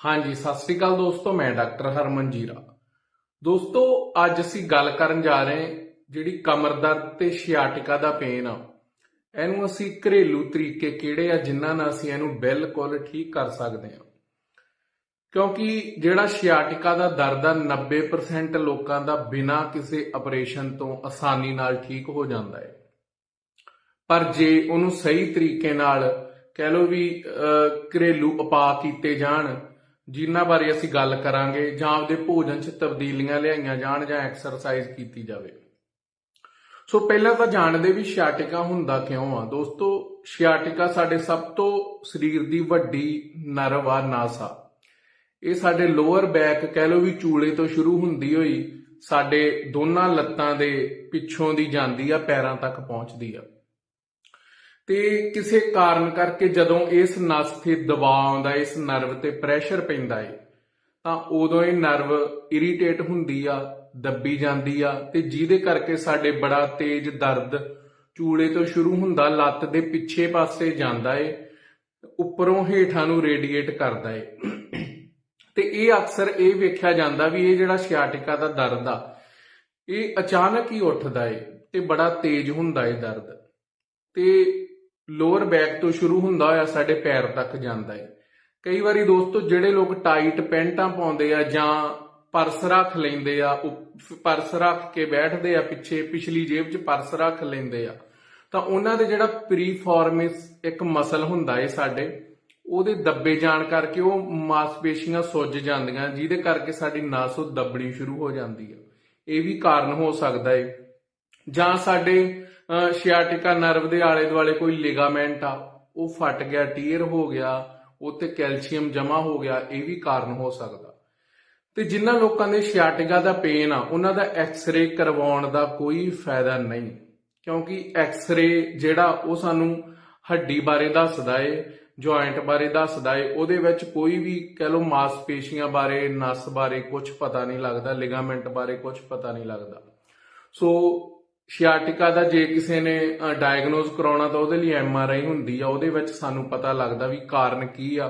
ਹਾਂਜੀ ਸਤਿ ਸ੍ਰੀ ਅਕਾਲ ਦੋਸਤੋ ਮੈਂ ਡਾਕਟਰ ਹਰਮਨ ਜੀਰਾ। ਦੋਸਤੋ ਅੱਜ ਅਸੀਂ ਗੱਲ ਕਰਨ ਜਾ ਰਹੇ ਜਿਹੜੀ ਕਮਰ ਦਰਦ ਤੇ ਸ਼ਿਆਟਿਕਾ ਦਾ ਪੇਨ ਆ। ਇਹਨੂੰ ਅਸੀਂ ਘਰੇਲੂ ਤਰੀਕੇ ਕਿਹੜੇ ਆ ਜਿਨ੍ਹਾਂ ਨਾਲ ਅਸੀਂ ਇਹਨੂੰ ਬਿਲਕੁਲ ਠੀਕ ਕਰ ਸਕਦੇ ਹਾਂ? ਕਿਉਂਕਿ ਜਿਹੜਾ ਸ਼ਿਆਟਿਕਾ ਦਾ ਦਰਦ ਆ 90% ਲੋਕਾਂ ਦਾ ਬਿਨਾਂ ਕਿਸੇ ਆਪਰੇਸ਼ਨ ਤੋਂ ਆਸਾਨੀ ਨਾਲ ਠੀਕ ਹੋ ਜਾਂਦਾ ਹੈ। ਪਰ ਜੇ ਉਹਨੂੰ ਸਹੀ ਤਰੀਕੇ ਨਾਲ ਕਹਿ ਲਓ ਵੀ ਅਹ, ਘਰੇਲੂ ਉਪਾਅ ਕੀਤੇ ਜਾਣ ਜਿਨ੍ਹਾਂ ਬਾਰੇ ਅਸੀਂ ਗੱਲ ਕਰਾਂਗੇ ਜਾਂ ਆਪਦੇ ਭੋਜਨ 'ਚ ਤਬਦੀਲੀਆਂ ਲਿਆਈਆਂ ਜਾਣ ਜਾਂ ਐਕਸਰਸਾਈਜ਼ ਕੀਤੀ ਜਾਵੇ। ਸੋ ਪਹਿਲਾਂ ਤਾਂ ਜਾਣਦੇ ਵੀ ਸ਼ਿਆਟਿਕਾ ਹੁੰਦਾ ਕਿਉਂ ਆ। ਦੋਸਤੋ, ਸ਼ਿਆਟਿਕਾ ਸਾਡੇ ਸਭ ਤੋਂ ਸਰੀਰ ਦੀ ਵੱਡੀ ਨਰਵ ਆ, ਨਾਸਾ। ਇਹ ਸਾਡੇ ਲੋਅਰ ਬੈਕ ਕਹਿ ਲਓ ਵੀ ਚੂਲੇ ਤੋਂ ਸ਼ੁਰੂ ਹੁੰਦੀ ਹੋਈ ਸਾਡੇ ਦੋਨਾਂ ਲੱਤਾਂ ਦੇ ਪਿੱਛੋਂ ਦੀ ਜਾਂਦੀ ਆ, ਪੈਰਾਂ ਤੱਕ ਪਹੁੰਚਦੀ ਆ। ਤੇ ਕਿਸੇ ਕਾਰਨ ਕਰਕੇ ਜਦੋਂ ਇਸ ਨਸ ਤੇ ਦਬਾਅ ਆਉਂਦਾ ਇਸ ਨਰਵ ਤੇ ਪ੍ਰੈਸ਼ਰ ਪੈਂਦਾ ਏ ਤਾਂ ਉਦੋਂ ਇਹ ਨਰਵ ਇਰੀਟੇਟ ਹੁੰਦੀ ਆ, ਦੱਬੀ ਜਾਂਦੀ ਆ ਤੇ ਜਿਹਦੇ ਕਰਕੇ ਸਾਡੇ ਬੜਾ ਤੇਜ਼ ਦਰਦ ਚੂੜੇ ਤੋਂ ਸ਼ੁਰੂ ਹੁੰਦਾ, ਲੱਤ ਦੇ ਪਿੱਛੇ ਪਾਸੇ ਜਾਂਦਾ ਏ ਉੱਪਰੋਂ ਹੇਠਾਂ ਨੂੰ ਰੇਡੀਏਟ ਕਰਦਾ ਏ ਤੇ ਇਹ ਅਕਸਰ ਇਹ ਵੇਖਿਆ ਜਾਂਦਾ ਵੀ ਇਹ ਜਿਹੜਾ ਸ਼ਿਆਟਿਕਾ ਦਾ ਦਰਦ ਆ, ਇਹ ਅਚਾਨਕ ਹੀ ਉੱਠਦਾ ਏ ਤੇ ਬੜਾ ਤੇਜ਼ ਹੁੰਦਾ ਏ ਦਰਦ। ਤੇ ਲੋਅਰ ਬੈਕ ਤੋਂ ਸ਼ੁਰੂ ਹੁੰਦਾ ਹੋਇਆ ਸਾਡੇ ਪੈਰ ਤੱਕ ਜਾਂਦਾ ਏ ਕਈ ਵਾਰੀ ਦੋਸਤੋ, ਜਿਹੜੇ ਲੋਕ ਟਾਈਟ ਪੈਂਟਾਂ ਪਾਉਂਦੇ ਆ ਜਾਂ ਪਰਸ ਰੱਖ ਲੈਂਦੇ ਆ ਪਰਸ ਰੱਖ ਕੇ ਬੈਠਦੇ ਆ ਪਿੱਛੇ, ਪਿਛਲੀ ਜੇਬ 'ਚ ਪਰਸ ਰੱਖ ਲੈਂਦੇ ਆ, ਤਾਂ ਉਹਨਾਂ ਦੇ ਜਿਹੜਾ ਪ੍ਰੀਫੋਰਮਿਸ ਇੱਕ ਮਸਲ ਹੁੰਦਾ ਏ ਸਾਡੇ, ਉਹਦੇ ਦੱਬੇ ਜਾਣ ਕਰਕੇ ਉਹ ਮਾਸਪੇਸ਼ੀਆਂ ਸੁੱਜ ਜਾਂਦੀਆਂ, ਜਿਹਦੇ ਕਰਕੇ ਸਾਡੀ ਨਸ ਉਹ ਦੱਬਣੀ ਸ਼ੁਰੂ ਹੋ ਜਾਂਦੀ ਆ। ਇਹ ਵੀ ਕਾਰਨ ਹੋ ਸਕਦਾ ਏ। ਜਾਂ ਸਾਡੇ ਸ਼ਿਆਟਿਕਾ ਨਰਵ ਦੇ ਆਲੇ ਦੁਆਲੇ ਕੋਈ ਲਿਗਾਮੈਂਟ ਆ, ਉਹ ਫਟ ਗਿਆ, ਟੀਅਰ ਹੋ ਗਿਆ, ਉੱਤੇ ਕੈਲਸ਼ੀਅਮ ਜਮਾ ਹੋ ਗਿਆ, ਇਹ ਵੀ ਕਾਰਨ ਹੋ ਸਕਦਾ। ਤੇ ਜਿਨ੍ਹਾਂ ਲੋਕਾਂ ਦੇ ਸ਼ਿਆਟਿਕਾ ਦਾ ਪੇਨ ਆ, ਉਹਨਾਂ ਦਾ ਐਕਸ-ਰੇ ਕਰਵਾਉਣ ਦਾ ਕੋਈ ਫਾਇਦਾ ਨਹੀਂ, ਕਿਉਂਕਿ ਐਕਸ-ਰੇ ਜਿਹੜਾ ਉਹ ਸਾਨੂੰ ਹੱਡੀ ਬਾਰੇ ਦੱਸਦਾ ਏ, ਜੁਆਇੰਟ ਬਾਰੇ ਦੱਸਦਾ ਏ, ਉਹਦੇ ਵਿੱਚ ਕੋਈ ਵੀ ਕਹਿ ਲਓ ਮਾਸਪੇਸ਼ੀਆਂ ਬਾਰੇ, ਨਸ ਬਾਰੇ ਕੁਝ ਪਤਾ ਨਹੀਂ ਲੱਗਦਾ, ਲਿਗਾਮੈਂਟ ਬਾਰੇ ਕੁਝ ਪਤਾ ਨਹੀਂ ਲੱਗਦਾ। ਸੋ ਸ਼ਿਆਟਿਕਾ ਦਾ ਜੇ ਕਿਸੇ ਨੇ ਡਾਇਗਨੋਸ ਕਰਾਉਣਾ ਤਾਂ ਉਹਦੇ ਲਈ ਐਮ ਆਰ ਆਈ ਹੁੰਦੀ ਆ, ਉਹਦੇ ਵਿੱਚ ਸਾਨੂੰ ਪਤਾ ਲੱਗਦਾ ਵੀ ਕਾਰਨ ਕੀ ਆ।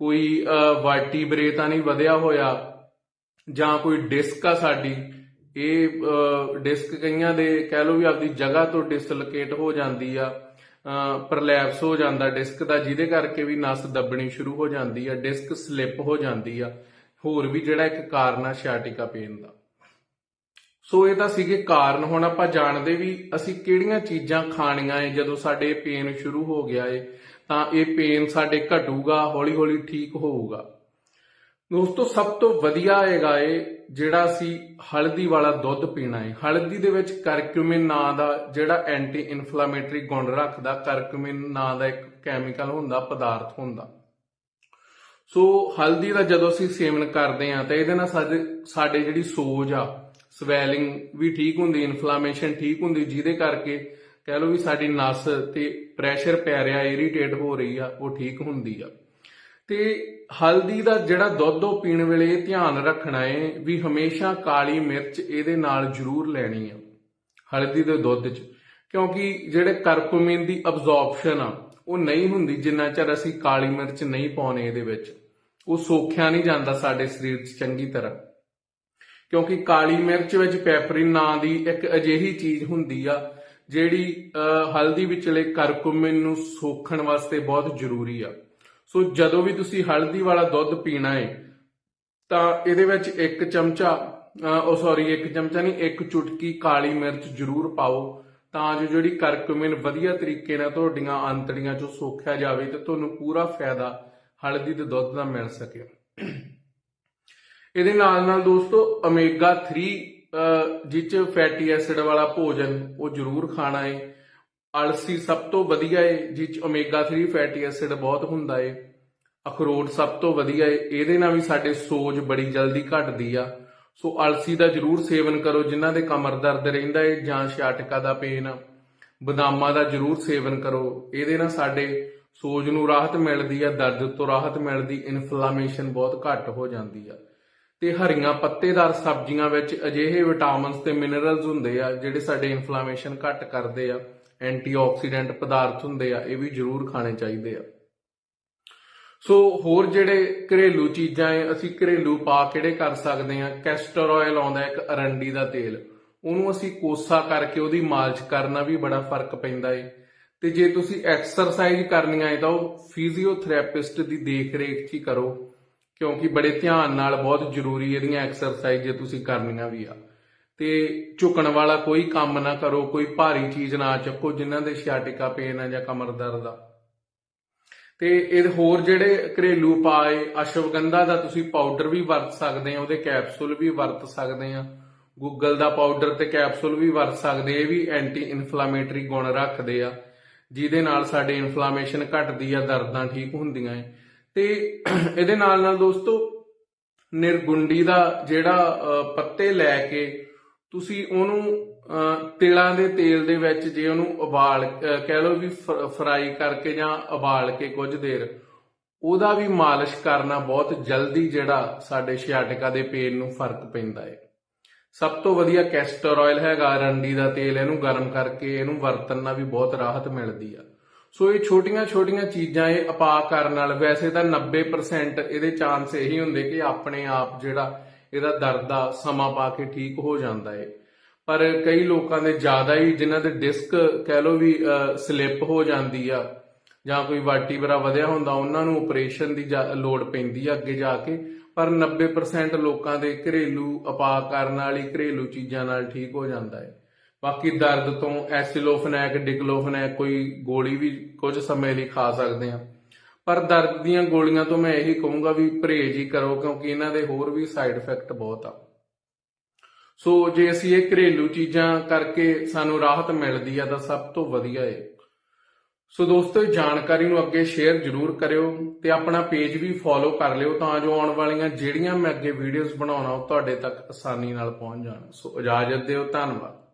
ਕੋਈ ਵਰਟੀਬਰੇ ਤਾਂ ਨਹੀਂ ਵਧਿਆ ਹੋਇਆ, ਜਾਂ ਕੋਈ ਡਿਸਕ ਆ ਸਾਡੀ, ਇਹ ਡਿਸਕ ਕਈਆਂ ਦੇ ਕਹਿ ਲਓ ਵੀ ਆਪਦੀ ਜਗ੍ਹਾ ਤੋਂ ਡਿਸਲੋਕੇਟ ਹੋ ਜਾਂਦੀ ਆ ਪ੍ਰਲੈਪਸ ਹੋ ਜਾਂਦਾ ਡਿਸਕ ਦਾ, ਜਿਹਦੇ ਕਰਕੇ ਵੀ ਨਸ ਦੱਬਣੀ ਸ਼ੁਰੂ ਹੋ ਜਾਂਦੀ ਆ ਡਿਸਕ ਸਲਿੱਪ ਹੋ ਜਾਂਦੀ ਆ। ਹੋਰ ਵੀ ਜਿਹੜਾ ਇੱਕ ਕਾਰਨ ਆ ਸ਼ਿਆਟਿਕਾ ਪੇਨ ਦਾ। ਸੋ ਇਹਦਾ ਸੀਗੇ ਕਾਰਨ। ਹੁਣ ਆਪਾਂ ਜਾਣਦੇ ਵੀ ਅਸੀਂ ਕਿਹੜੀਆਂ ਚੀਜ਼ਾਂ ਖਾਣੀਆਂ ਏ, ਜਦੋਂ ਸਾਡੇ ਪੇਨ ਸ਼ੁਰੂ ਹੋ ਗਿਆ ਏ, ਤਾਂ ਇਹ ਪੇਨ ਸਾਡੇ ਘਟੂਗਾ, ਹੌਲੀ-ਹੌਲੀ ਠੀਕ ਹੋਊਗਾ। ਦੋਸਤੋ, ਸਭ ਤੋਂ ਵਧੀਆ ਹੈਗਾ ਏ, ਜਿਹੜਾ ਅਸੀਂ ਹਲਦੀ ਵਾਲਾ ਦੁੱਧ ਪੀਣਾ ਏ। ਹਲਦੀ ਦੇ ਵਿੱਚ ਕਰਕਿਊਮਿਨ ਨਾਂ ਦਾ ਜਿਹੜਾ ਐਂਟੀ ਇਨਫਲਾਮੇਟਰੀ ਗੁਣ ਰੱਖਦਾ ਕਰਕਿਊਮਿਨ ਨਾਂ ਦਾ ਇੱਕ ਕੈਮੀਕਲ ਹੁੰਦਾ, ਪਦਾਰਥ ਹੁੰਦਾ। ਸੋ, ਹਲਦੀ ਦਾ ਜਦੋਂ ਅਸੀਂ ਸੇਵਨ ਕਰਦੇ ਆ, ਤਾਂ ਇਹਦੇ ਨਾਲ ਸਾਡੇ ਸਾਡੇ ਜਿਹੜੀ ਸੋਜ ਆ ਸਵੈਲਿੰਗ ਵੀ ਠੀਕ ਹੁੰਦੀ ਇਨਫਲੇਮੇਸ਼ਨ ਠੀਕ ਹੁੰਦੀ, ਜਿਹਦੇ ਕਰਕੇ ਕਹਿ ਲਓ ਵੀ ਸਾਡੀ ਨਸ ਤੇ ਪ੍ਰੈਸ਼ਰ ਪੈ ਰਿਹਾ ਇਰੀਟੇਟ ਹੋ ਰਹੀ ਆ, ਉਹ ਠੀਕ ਹੁੰਦੀ ਆ। ਤੇ ਹਲਦੀ ਦਾ ਜਿਹੜਾ ਦੁੱਧ ਉਹ ਪੀਣ ਵੇਲੇ ਇਹ ਧਿਆਨ ਰੱਖਣਾ ਏ ਵੀ ਹਮੇਸ਼ਾ ਕਾਲੀ ਮਿਰਚ ਇਹਦੇ ਨਾਲ ਜ਼ਰੂਰ ਲੈਣੀ ਆ, ਹਲਦੀ ਦੇ ਦੁੱਧ 'ਚ। ਕਿਉਂਕਿ ਜਿਹੜੇ ਕਰਕੂਮਿਨ ਦੀ ਅਬਜ਼ੌਰਪਸ਼ਨ ਆ, ਉਹ ਨਹੀਂ ਹੁੰਦੀ, ਜਿੰਨਾ ਚਿਰ ਅਸੀਂ ਕਾਲੀ ਮਿਰਚ ਨਹੀਂ ਪਾਉਨੇ ਇਹਦੇ ਵਿੱਚ। ਉਹ ਸੋਖਿਆ ਨਹੀਂ ਜਾਂਦਾ ਸਾਡੇ ਸਰੀਰ 'ਚ ਚੰਗੀ ਤਰ੍ਹਾਂ। ਕਿਉਂਕਿ ਕਾਲੀ ਮਿਰਚ ਵਿੱਚ ਪੈਪਰਿਨ ਨਾਂ ਦੀ ਇੱਕ ਅਜਿਹੀ ਚੀਜ਼ ਹੁੰਦੀ ਆ, ਜਿਹੜੀ ਹਲਦੀ ਵਿਚਲੇ ਕਰਕੂਮਿਨ ਨੂੰ ਸੋਖਣ ਵਾਸਤੇ ਬਹੁਤ ਜ਼ਰੂਰੀ ਆ। ਸੋ ਜਦੋਂ ਵੀ ਤੁਸੀਂ ਹਲਦੀ ਵਾਲਾ ਦੁੱਧ ਪੀਣਾ ਹੈ ਤਾਂ ਇਹਦੇ ਵਿੱਚ ਇੱਕ ਚਮਚਾ ਉਹ ਸੌਰੀ ਇੱਕ ਚਮਚਾ ਨਹੀਂ, ਇੱਕ ਚੁਟਕੀ ਕਾਲੀ ਮਿਰਚ ਜ਼ਰੂਰ ਪਾਓ, ਤਾਂ ਜੋ ਜਿਹੜੀ ਕਰਕੂਮਿਨ ਵਧੀਆ ਤਰੀਕੇ ਨਾਲ ਤੁਹਾਡੀਆਂ ਅੰਤੜੀਆਂ ਚੋਂ ਸੋਖਿਆ ਜਾਵੇ ਤੇ ਤੁਹਾਨੂੰ ਪੂਰਾ ਫਾਇਦਾ ਹਲਦੀ ਦੇ ਦੁੱਧ ਦਾ ਮਿਲ ਸਕੇ। ਇਹਦੇ ਨਾਲ ਨਾਲ ਦੋਸਤੋ ਓਮੇਗਾ 3 ਜਿੱਚ ਫੈਟੀ ਐਸਿਡ ਵਾਲਾ ਭੋਜਨ, ਉਹ ਜ਼ਰੂਰ ਖਾਣਾ ਹੈ ਅਲਸੀ ਸਭ ਤੋਂ ਵਧੀਆ ਹੈ ਜਿੱਚ ਓਮੇਗਾ 3 ਫੈਟੀ ਐਸਿਡ ਬਹੁਤ ਹੁੰਦਾ ਹੈ ਅਖਰੋਟ ਸਭ ਤੋਂ ਵਧੀਆ ਹੈ ਇਹਦੇ ਨਾਲ ਵੀ ਸਾਡੇ ਸੋਜ ਬੜੀ ਜਲਦੀ ਘਟਦੀ ਆ। ਸੋ ਅਲਸੀ ਦਾ ਜ਼ਰੂਰ ਸੇਵਨ ਕਰੋ, ਜਿਨ੍ਹਾਂ ਦੇ ਕਮਰ ਦਰਦ ਰਹਿੰਦਾ ਹੈ ਜਾਂ ਸ਼ਿਆਟਿਕਾ ਦਾ ਪੇਨ ਬਦਾਮਾਂ ਦਾ ਜ਼ਰੂਰ ਸੇਵਨ ਕਰੋ, ਇਹਦੇ ਨਾਲ ਸਾਡੇ ਸੋਜ ਨੂੰ ਰਾਹਤ ਮਿਲਦੀ ਆ, ਦਰਦ ਤੋਂ ਰਾਹਤ ਮਿਲਦੀ ਇਨਫਲੇਮੇਸ਼ਨ ਬਹੁਤ ਘੱਟ ਹੋ ਜਾਂਦੀ ਆ। ਤੇ ਹਰੀਆਂ ਪੱਤੇਦਾਰ ਸਬਜ਼ੀਆਂ ਵਿੱਚ ਅਜਿਹੇ ਵਿਟਾਮਿਨਸ ਤੇ ਮਿਨਰਲਸ ਹੁੰਦੇ ਆ, ਜਿਹੜੇ ਸਾਡੇ ਇਨਫਲੇਮੇਸ਼ਨ ਘੱਟ ਕਰਦੇ ਆ ਐਂਟੀਆਕਸੀਡੈਂਟ ਪਦਾਰਥ ਹੁੰਦੇ ਆ, ਇਹ ਵੀ ਜ਼ਰੂਰ ਖਾਣੇ ਚਾਹੀਦੇ ਆ। ਸੋ ਹੋਰ ਜਿਹੜੇ ਘਰੇਲੂ ਚੀਜ਼ਾਂ ਏ ਅਸੀਂ ਘਰੇਲੂ ਪਾ ਕਿਹੜੇ ਕਰ ਸਕਦੇ ਆ? ਕੈਸਟਰ ਆਇਲ ਆਉਂਦਾ ਇੱਕ ਅਰੰਡੀ ਦਾ ਤੇਲ, ਉਹਨੂੰ ਅਸੀਂ ਕੋਸਾ ਕਰਕੇ ਉਹਦੀ ਮਾਲਿਸ਼ ਕਰਨਾ ਵੀ ਬੜਾ ਫ਼ਰਕ ਪੈਂਦਾ ਏ। ਤੇ ਜੇ ਤੁਸੀਂ ਐਕਸਰਸਾਈਜ਼ ਕਰਨੀਆਂ ਏ ਤਾਂ ਉਹ ਫਿਜ਼ੀਓਥੈਰੇਪਿਸਟ ਦੀ ਦੇਖ ਰੇਖ 'ਚ ਹੀ ਕਰੋ। ਕਿਉਂਕਿ ਬੜੇ ਧਿਆਨ ਨਾਲ ਬਹੁਤ ਜ਼ਰੂਰੀ ਇਹਦੀਆਂ ਐਕਸਰਸਾਈਜ਼ ਜੇ ਤੁਸੀਂ ਕਰਨੀਆਂ ਵੀ ਆ। ਤੇ ਝੁਕਣ ਵਾਲਾ ਕੋਈ ਕੰਮ ਨਾ ਕਰੋ, ਕੋਈ ਭਾਰੀ ਚੀਜ਼ ਨਾ ਚੱਕੋ, ਜਿਨ੍ਹਾਂ ਦੇ ਛਿਆਟਿਕਾ ਪੇਨ ਆ ਜਾਂ ਕਮਰ ਦਰਦ ਆ। ਤੇ ਇਹ ਹੋਰ ਜਿਹੜੇ ਘਰੇਲੂ ਉਪਾਏ ਅਸ਼ਵਗੰਧਾ ਦਾ ਤੁਸੀਂ ਪਾਊਡਰ ਵੀ ਵਰਤ ਸਕਦੇ ਆ, ਉਹਦੇ ਕੈਪਸੂਲ ਵੀ ਵਰਤ ਸਕਦੇ ਆ। ਗੂਗਲ ਦਾ ਪਾਊਡਰ ਤੇ ਕੈਪਸੂਲ ਵੀ ਵਰਤ ਸਕਦੇ, ਇਹ ਵੀ ਐਂਟੀ ਇਨਫਲਾਮੇਟਰੀ ਗੁਣ ਰੱਖਦੇ ਆ। ਜਿਹਦੇ ਨਾਲ ਸਾਡੇ ਇਨਫਲਾਮੇਸ਼ਨ ਘਟਦੀ ਆ, ਦਰਦਾਂ ਠੀਕ ਹੁੰਦੀਆਂ ਏ ਤੇ ਇਹਦੇ ਨਾਲ ਨਾਲ ਦੋਸਤੋ, ਨਿਰਗੁੰਡੀ ਦਾ ਜਿਹੜਾ ਪੱਤੇ ਲੈ ਕੇ ਤੁਸੀਂ ਉਹਨੂੰ ਤਿਲਾਂ ਦੇ ਤੇਲ ਦੇ ਵਿੱਚ ਜੇ ਉਹਨੂੰ ਉਬਾਲ ਕਹਿ ਲਓ ਵੀ ਫਰਾਈ ਕਰਕੇ ਜਾਂ ਉਬਾਲ ਕੇ ਕੁਝ ਦੇਰ, ਉਹਦਾ ਵੀ ਮਾਲਿਸ਼ ਕਰਨਾ ਬਹੁਤ ਜਲਦੀ ਜਿਹੜਾ ਸਾਡੇ ਛਿਆਟਿਕਾ ਦੇ ਪੇਨ ਨੂੰ ਫ਼ਰਕ ਪੈਂਦਾ ਹੈ ਸਭ ਤੋਂ ਵਧੀਆ ਕੈਸਟਰ ਆਇਲ ਹੈਗਾ, ਰੰਡੀ ਦਾ ਤੇਲ, ਇਹਨੂੰ ਗਰਮ ਕਰਕੇ ਇਹਨੂੰ ਵਰਤਣ ਨਾਲ ਵੀ ਬਹੁਤ ਰਾਹਤ ਮਿਲਦੀ ਆ। ਸੋ ਇਹ ਛੋਟੀਆਂ-ਛੋਟੀਆਂ ਚੀਜ਼ਾਂ ਇਹ ਉਪਾਅ ਕਰਨ ਨਾਲ ਵੈਸੇ ਤਾਂ 90% ਇਹਦੇ ਚਾਂਸ ਇਹੀ ਹੁੰਦੇ ਕਿ ਆਪਣੇ ਆਪ ਜਿਹੜਾ ਇਹਦਾ ਦਰਦ ਆ ਸਮਾਂ ਪਾ ਕੇ ਠੀਕ ਹੋ ਜਾਂਦਾ ਏ। ਪਰ ਕਈ ਲੋਕਾਂ ਦੇ ਜ਼ਿਆਦਾ ਹੀ ਜਿਨ੍ਹਾਂ ਦੇ ਡਿਸਕ ਕਹਿ ਲਓ ਵੀ ਸਲਿੱਪ ਹੋ ਜਾਂਦੀ ਆ ਜਾਂ ਕੋਈ ਵਾਟੀਬਰਾ ਵਧਿਆ ਹੁੰਦਾ, ਉਹਨਾਂ ਨੂੰ ਆਪਰੇਸ਼ਨ ਦੀ ਜਾ- ਲੋੜ ਪੈਂਦੀ ਆ ਅੱਗੇ ਜਾ ਕੇ। ਪਰ 90% ਲੋਕਾਂ ਦੇ ਘਰੇਲੂ ਉਪਾਅ ਕਰਨ ਵਾਲੀ ਘਰੇਲੂ ਚੀਜ਼ਾਂ ਨਾਲ ਠੀਕ ਹੋ ਜਾਂਦਾ ਹੈ ਬਾਕੀ ਦਰਦ ਤੋਂ ਐਸਿਲੋਫਨੈਕ, ਡਿਕਲੋਫਨੈਕ ਕੋਈ ਗੋਲੀ ਵੀ ਕੁਝ ਸਮੇਂ ਲਈ ਖਾ ਸਕਦੇ ਆ ਪਰ ਦਰਦ ਦੀਆਂ ਗੋਲੀਆਂ ਤੋਂ ਮੈਂ ਇਹੀ ਕਹੂੰਗਾ ਵੀ ਪਰਹੇਜ਼ ਹੀ ਕਰੋ, ਕਿਉਂਕਿ ਇਹਨਾਂ ਦੇ ਹੋਰ ਵੀ ਸਾਈਡ ਇਫੈਕਟ ਬਹੁਤ ਆ। ਸੋ ਜੇ ਅਸੀਂ ਇਹ ਘਰੇਲੂ ਚੀਜ਼ਾਂ ਕਰਕੇ ਸਾਨੂੰ ਰਾਹਤ ਮਿਲਦੀ ਆ, ਤਾਂ ਸਭ ਤੋਂ ਵਧੀਆ ਏ ਸੋ ਦੋਸਤੋ ਜਾਣਕਾਰੀ ਨੂੰ ਅੱਗੇ ਸ਼ੇਅਰ ਜ਼ਰੂਰ ਕਰਿਓ ਤੇ ਆਪਣਾ ਪੇਜ ਵੀ ਫੋਲੋ ਕਰ ਲਿਓ, ਤਾਂ ਜੋ ਆਉਣ ਵਾਲੀਆਂ ਜਿਹੜੀਆਂ ਮੈਂ ਅੱਗੇ ਵੀਡੀਓਜ਼ ਬਣਾਉਣਾ ਉਹ ਤੁਹਾਡੇ ਤੱਕ ਆਸਾਨੀ ਨਾਲ ਪਹੁੰਚ ਜਾਣ। ਸੋ ਇਜਾਜ਼ਤ ਦਿਓ, ਧੰਨਵਾਦ।